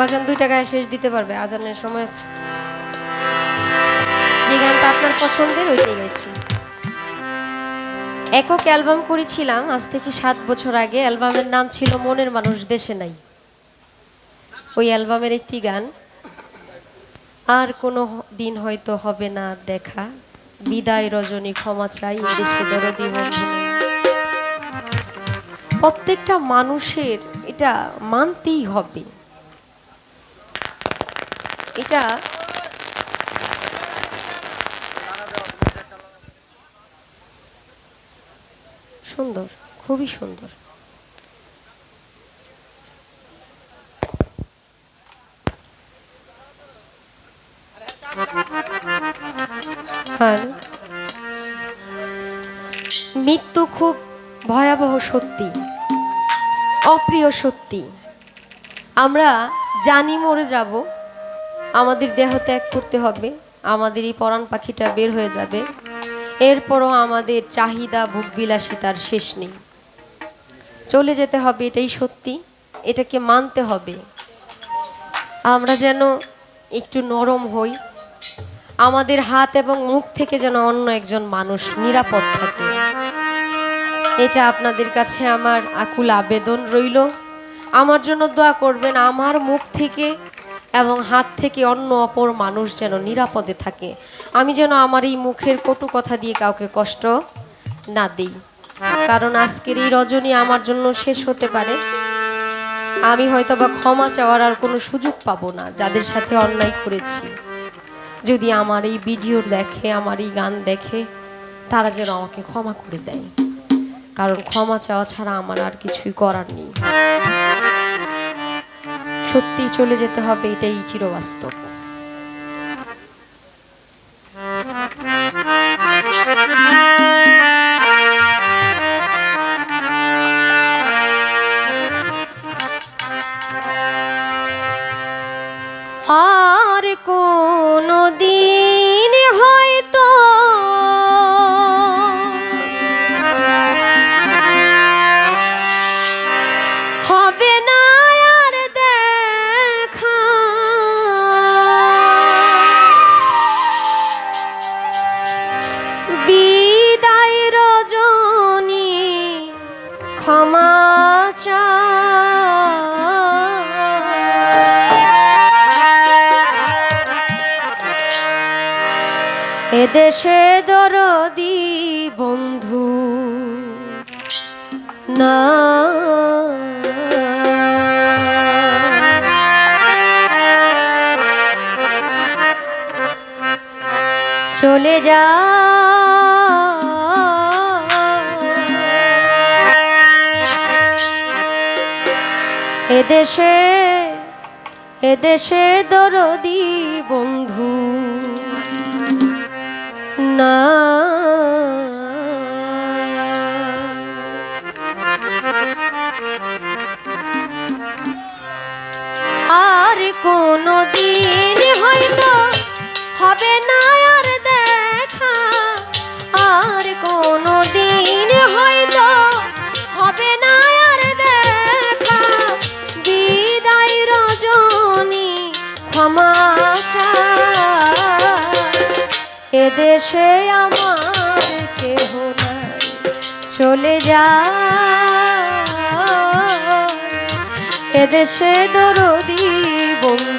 আবাজান দুই টাকায় শেষ দিতে পারবে, আজানের সময় আছে। যে গানটা আপনার পছন্দের, ওইটাই গেছি একক অ্যালবাম করেছিলাম, আজ থেকে সাত বছর আগে। অ্যালবামের নাম ছিল মনের মানুষ দেশে নাই। ওই অ্যালবামের একটি গান, আর কোনো দিন হয়তো হবে না দেখা। বিদায় রজনী, ক্ষমা চাই, এই দেশে দরদি প্রত্যেকটা মানুষের এটা মানতেই হবে। এটা সুন্দর, খুবই সুন্দর। হ্যাঁ। মৃত্যু খুব ভয়াবহ সত্যি, অপ্রিয় সত্যি। আমরা জানি মরে যাব। আমাদের দেহ ত্যাগ করতে হবে, আমাদের এই পরাণ পাখিটা বের হয়ে যাবে। এরপরও আমাদের চাহিদা ভোগবিলাসিতার শেষ নেই। চলে যেতে হবে, এটাই সত্যি। এটাকে মানতে হবে। আমরা যেন একটু নরম হই। আমাদের হাত এবং মুখ থেকে যেন অন্য একজন মানুষ নিরাপদ থাকে। এটা আপনাদের কাছে আমার আকুল আবেদন রইল। আমার জন্য দোয়া করবেন, আমার মুখ থেকে এবং হাত থেকে অন্য অপর মানুষ যেন নিরাপদে থাকে। আমি যেন আমার এই মুখের কটু কথা দিয়ে কাউকে কষ্ট না দিই। কারণ আজকের এই রজনী আমার জন্য শেষ হতে পারে। আমি হয়তো বা ক্ষমা চাওয়ার আর কোনো সুযোগ পাবো না যাদের সাথে অন্যায় করেছি। যদি আমার এই ভিডিও দেখে, আমার এই গান দেখে, তারা যেন আমাকে ক্ষমা করে দেয়। কারণ ক্ষমা চাওয়া ছাড়া আমার আর কিছুই করার নেই। সত্যি চলে যেতে হবে এটাই চিরবাস্তব। আর কোনো দিন এদেশে দরদি বন্ধু না। চলে যা। এদেশে এদেশে দরদি বন্ধু না। আর কোনো দিন হয়তো হবে না এদেশে আমার কেহ নাই। চলে যা এদেশে দরদি বন্ধু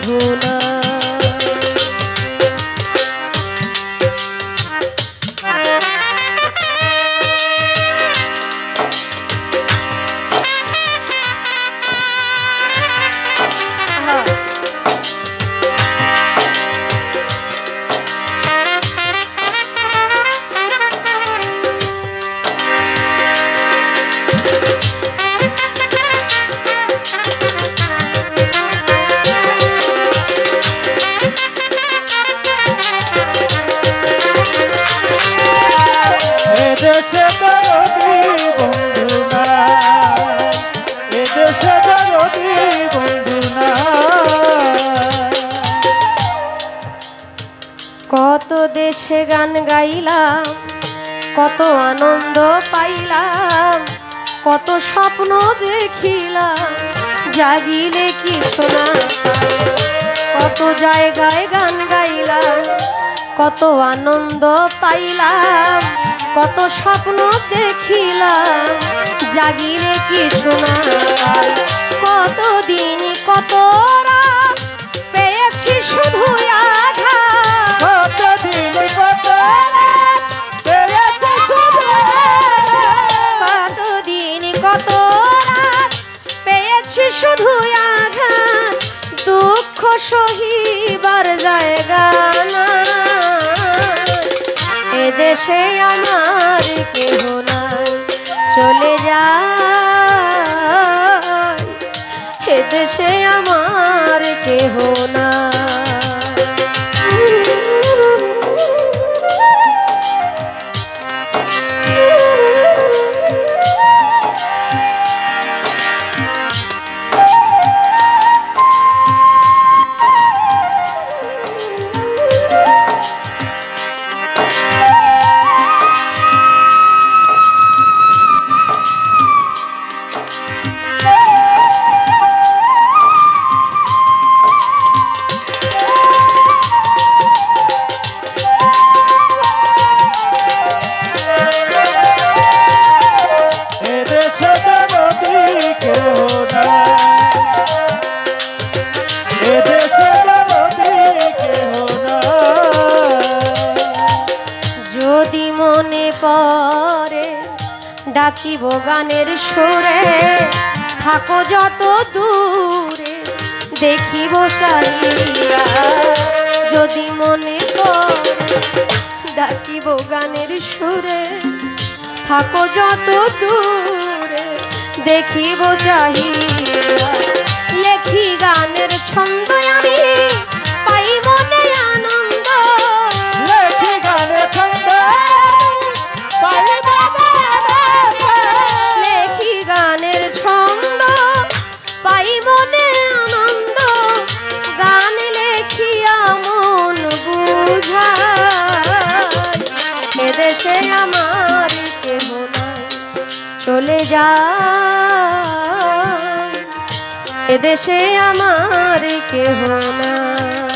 গান গাইলাম, কত আনন্দ পাইলাম, কত স্বপ্ন দেখিলাম, জাগিলে কিছু না কত জায়গায় গান গাইলাম, কত আনন্দ পাইলাম, কত স্বপ্ন দেখিলাম জাগিরে কিছু না পাই কত দিন কত পেয়েছি শুধু আঘাত। এদেশে আমার কেহ নাই। চলে যায়। দেশে আমার কেহ না ডাকিব গানের সুরে। থাকো যত দূরে, দেখিব চাহিয়া। যদি মনে পড়ে, ডাকিব গানের সুরে। থাকো যত দূরে, দেখিব চাহিয়া। লেখি গানের ছন্দ আমি এদেশে আমার কেহ নাই। চলে যায়। এদেশে আমার কেহ নাই।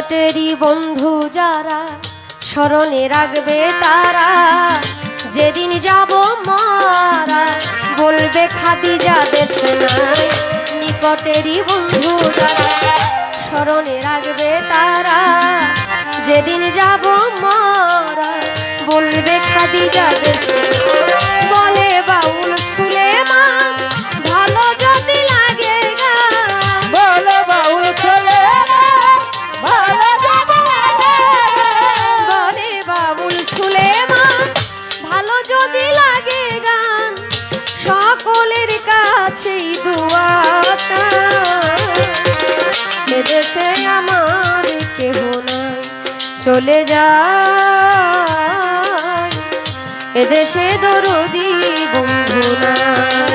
নিকটেরই বন্ধু যারা, স্মরণে রাখবে তারা। যেদিন যাব মারা বলবে খাদি যা দেশ নাই। নিকটেরই বন্ধু যারা, স্মরণে রাখবে তারা। যেদিন যাব মারা বলবে খাদি যা দেশ বলে বাউল সুলেমান দেশে আমার কেহ নাই। চলে যায়। এদেশে দরদি বন্ধু নাই।